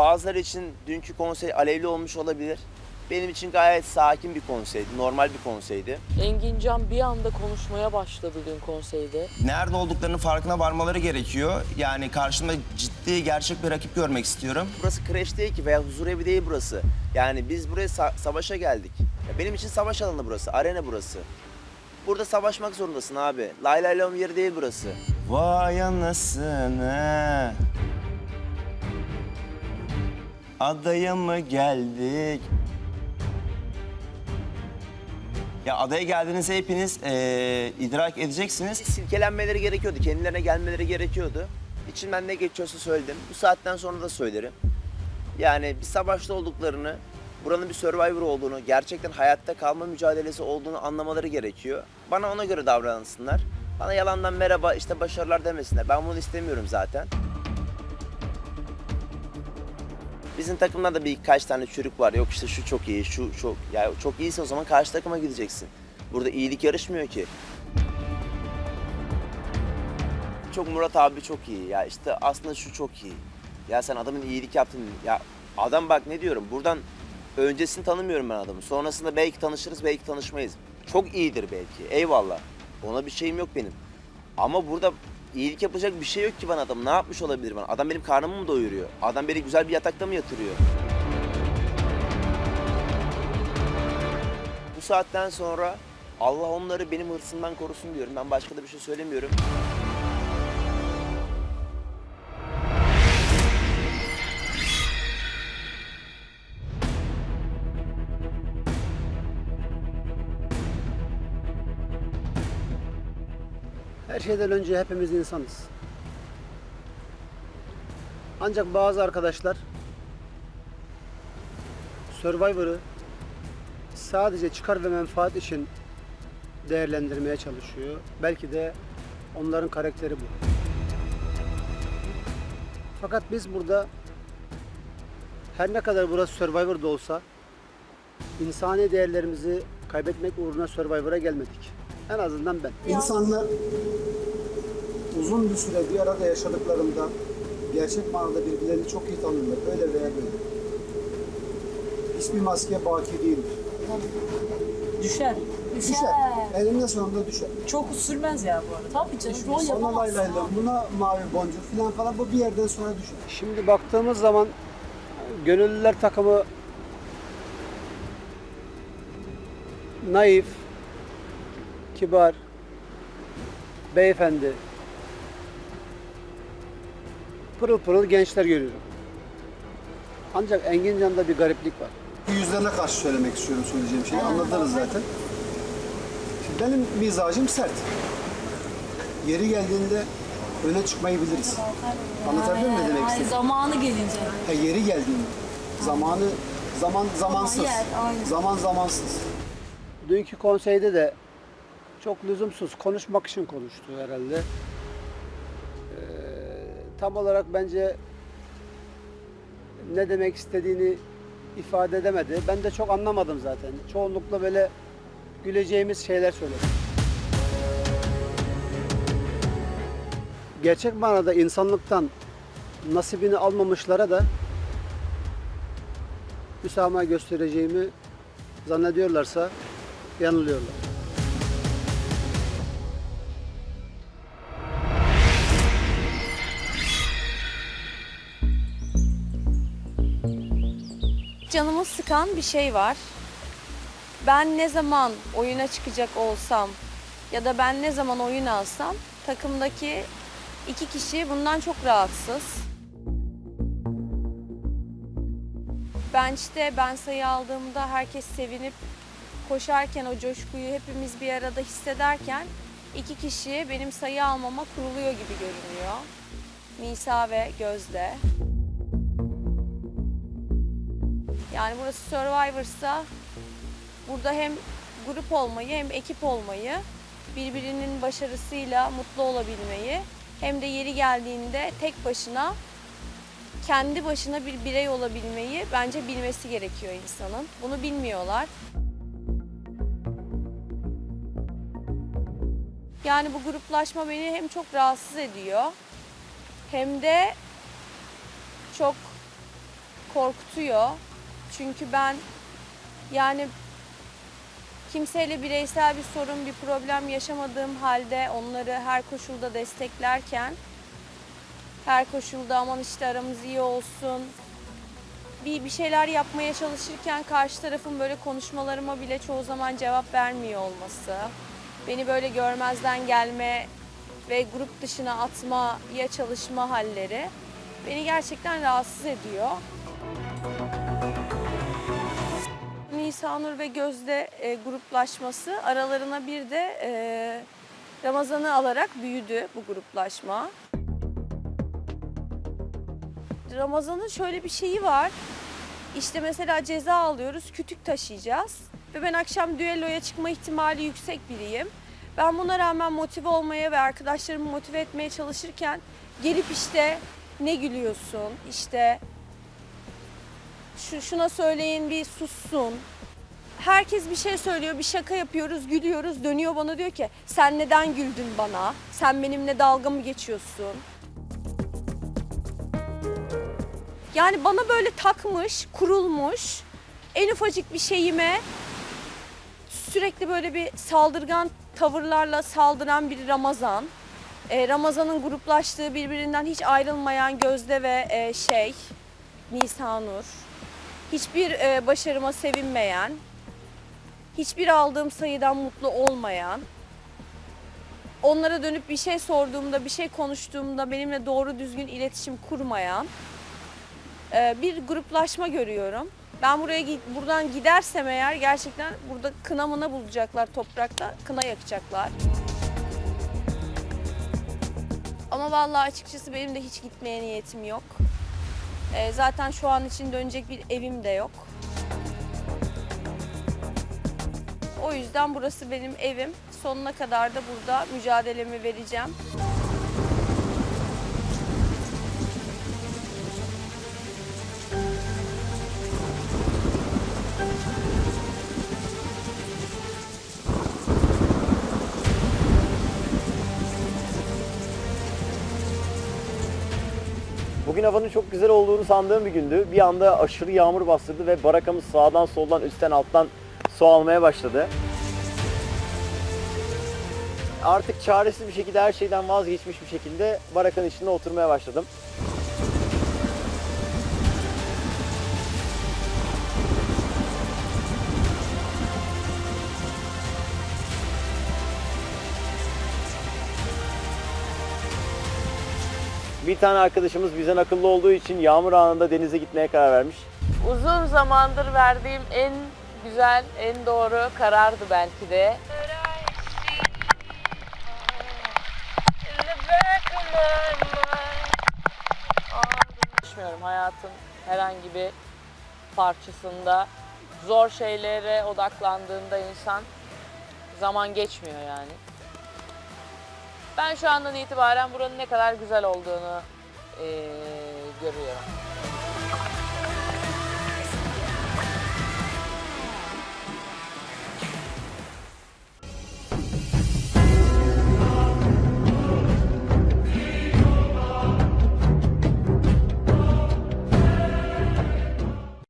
bazıları için dünkü konsey alevli olmuş olabilir. Benim için gayet sakin bir konseydi, normal bir konseydi. Engincan bir anda konuşmaya başladı dün konseyde. Nerede olduklarının farkına varmaları gerekiyor. Yani karşımda ciddi, gerçek bir rakip görmek istiyorum. Burası kreş değil ki veya huzur evi değil burası. Yani biz buraya sa- savaşa geldik. Ya benim için savaş alanı burası, arena burası. Burada savaşmak zorundasın abi. Lay lay lom yeri değil burası. Vay anasını. Adaya mı geldik? Ya adaya geldiğinizde hepiniz eee, idrak edeceksiniz. Silkelenmeleri gerekiyordu, kendilerine gelmeleri gerekiyordu. İçimden ne geçiyorsa söyledim. Bu saatten sonra da söylerim. Yani bir savaşta olduklarını, buranın bir survivor olduğunu, gerçekten hayatta kalma mücadelesi olduğunu anlamaları gerekiyor. Bana ona göre davransınlar. Bana yalandan merhaba, işte başarılar demesinler. Ben bunu istemiyorum zaten. Bizim takımda da birkaç tane çürük var. Yok işte şu çok iyi, şu çok... Ya çok iyiyse o zaman karşı takıma gideceksin. Burada iyilik yarışmıyor ki. Çok Murat abi çok iyi. Ya işte aslında şu çok iyi. Ya sen adamın iyilik yaptın. Ya adam bak ne diyorum. Buradan öncesini tanımıyorum ben adamı. Sonrasında belki tanışırız, belki tanışmayız. Çok iyidir belki. Eyvallah. Ona bir şeyim yok benim. Ama burada iyilik yapacak bir şey yok ki bana adam. Ne yapmış olabilir bana? Adam benim karnımı mı doyuruyor? Adam beni güzel bir yatakta mı yatırıyor? Bu saatten sonra Allah onları benim hırsımdan korusun diyorum. Ben başka da bir şey söylemiyorum. Her şeyden önce hepimiz insanız. Ancak bazı arkadaşlar Survivor'ı sadece çıkar ve menfaat için değerlendirmeye çalışıyor. Belki de onların karakteri bu. Fakat biz burada her ne kadar burası Survivor'da olsa insani değerlerimizi kaybetmek uğruna Survivor'a gelmedik. En azından ben. İnsanlar uzun bir süre bir arada yaşadıklarında gerçek manada birbirlerini çok iyi tanırlar. Öyle veya böyle. Hiçbir maske baki değildir. Düşer. Düşer. Elinde sonunda düşer. Çok sürmez ya bu arada. Tabii canım. Lay lay lay, buna mavi boncuk falan falan bu bir yerden sonra düşer. Şimdi baktığımız zaman gönüllüler takımı naif, kibar, beyefendi, pırıl pırıl gençler görüyorum. Ancak Engincan'da bir gariplik var. Yüzlerine karşı söylemek istiyorum söyleyeceğim şeyi. Anladınız zaten. Şimdi benim mizacım sert. Yeri geldiğinde öne çıkmayı biliriz. Anlatabiliyor muyum ne demek Ay, istediğimi? zamanı gelince. Ha, yeri geldiğinde. Zamanı, zaman zamansız. yer, aynen. Zaman zamansız. Dünkü konseyde de çok lüzumsuz konuşmak için konuştu herhalde. Ee, tam olarak bence ne demek istediğini ifade edemedi. Ben de çok anlamadım zaten. Çoğunlukla böyle güleceğimiz şeyler söyledi. Gerçek manada insanlıktan nasibini almamışlara da müsamaha göstereceğimi zannediyorlarsa yanılıyorlar. Canımı sıkan bir şey var. Ben ne zaman oyuna çıkacak olsam ya da ben ne zaman oyun alsam takımdaki iki kişi bundan çok rahatsız. Bench'te ben sayı aldığımda herkes sevinip koşarken o coşkuyu hepimiz bir arada hissederken iki kişi benim sayı almama kuruluyor gibi görünüyor. Nisa ve Gözde. Yani burası Survivor'sa burada hem grup olmayı hem ekip olmayı, birbirinin başarısıyla mutlu olabilmeyi hem de yeri geldiğinde tek başına kendi başına bir birey olabilmeyi bence bilmesi gerekiyor insanın. Bunu bilmiyorlar. Yani bu gruplaşma beni hem çok rahatsız ediyor hem de çok korkutuyor. Çünkü ben yani kimseyle bireysel bir sorun, bir problem yaşamadığım halde onları her koşulda desteklerken her koşulda aman işte aramız iyi olsun. Bir, bir şeyler yapmaya çalışırken karşı tarafın böyle konuşmalarıma bile çoğu zaman cevap vermiyor olması. Beni böyle görmezden gelme ve grup dışına atmaya çalışma halleri beni gerçekten rahatsız ediyor. Nisanur ve Gözde e, gruplaşması aralarına bir de e, Ramazan'ı alarak büyüdü bu gruplaşma. Ramazan'ın şöyle bir şeyi var. İşte mesela ceza alıyoruz, kütük taşıyacağız. Ve ben akşam düelloya çıkma ihtimali yüksek biriyim. Ben buna rağmen motive olmaya ve arkadaşlarımı motive etmeye çalışırken gelip işte ne gülüyorsun, işte şu şuna söyleyin bir sussun. Herkes bir şey söylüyor, bir şaka yapıyoruz, gülüyoruz. Dönüyor bana diyor ki sen neden güldün bana? Sen benimle dalga mı geçiyorsun? Yani bana böyle takmış, kurulmuş. En ufacık bir şeyime sürekli böyle bir saldırgan tavırlarla saldıran bir Ramazan. Ee, Ramazan'ın gruplaştığı birbirinden hiç ayrılmayan Gözde ve e, şey Nisanur. Hiçbir e, başarıma sevinmeyen, hiçbir aldığım sayıdan mutlu olmayan, onlara dönüp bir şey sorduğumda, bir şey konuştuğumda benimle doğru düzgün iletişim kurmayan e, bir gruplaşma görüyorum. Ben buraya buradan gidersem eğer gerçekten burada kına mına bulacaklar toprakta, kına yakacaklar. Ama vallahi açıkçası benim de hiç gitmeye niyetim yok. E, zaten şu an için dönecek bir evim de yok. O yüzden burası benim evim. Sonuna kadar da burada mücadelemi vereceğim. Bugün havanın çok güzel olduğunu sandığım bir gündü. Bir anda aşırı yağmur bastırdı ve barakamız sağdan soldan üstten alttan su almaya başladı. Artık çaresiz bir şekilde her şeyden vazgeçmiş bir şekilde barakanın içinde oturmaya başladım. Bir tane arkadaşımız bizden akıllı olduğu için yağmur anında denize gitmeye karar vermiş. Uzun zamandır verdiğim en güzel, en doğru karardı belki de. Düşünmüyorum hayatın herhangi bir parçasında zor şeylere odaklandığında insan zaman geçmiyor yani. Ben şu andan itibaren buranın ne kadar güzel olduğunu eee, görüyorum.